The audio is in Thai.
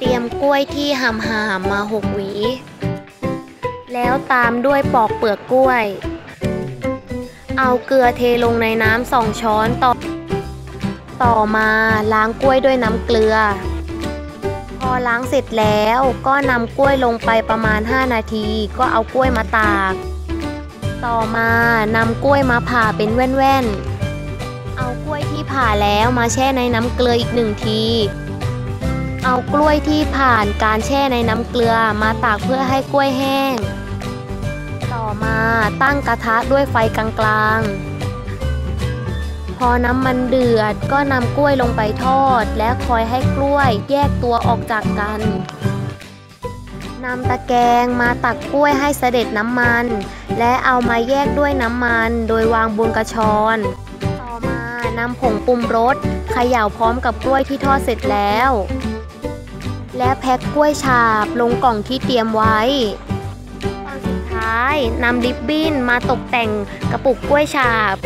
ตรียมกล้วยที่หำหามมาหกหวี แล้วตามด้วยปอกเปลือกกล้วย เอาเกลือเทลงในน้ำสองช้อนต่อ ต่อมาล้างกล้วยด้วยน้ำเกลือ พอล้างเสร็จแล้วก็นำกล้วยลงไปประมาณ 5 นาที ก็เอากล้วยมาตาก ต่อมานำกล้วยมาผ่าเป็นแว่นๆ เอากล้วยที่ผ่าแล้วมาแช่ในน้ำเกลืออีกหนึ่งที เอากล้วยที่ผ่านการแช่ในน้ำเกลือมาตากเพื่อให้กล้วยแห้ง ต่อมาตั้งกระทะด้วยไฟกลางๆ พอน้ำมันเดือดก็นำกล้วยลงไปทอด และคอยให้กล้วยแยกตัวออกจากกันนำตะแกรงมาตักกล้วยให้เสด็จน้ำมัน และเอามาแยกด้วยน้ำมัน โดยวางบนกระชอน ต่อมานำผงปรุงรสเขย่าพร้อมกับกล้วยที่ทอดเสร็จแล้ว และแพ็คกล้วยฉาบลงกล่องที่เตรียมไว้ตอนสุดท้ายนำริบบิ้นมาตกแต่งกระปุกกล้วยฉาบ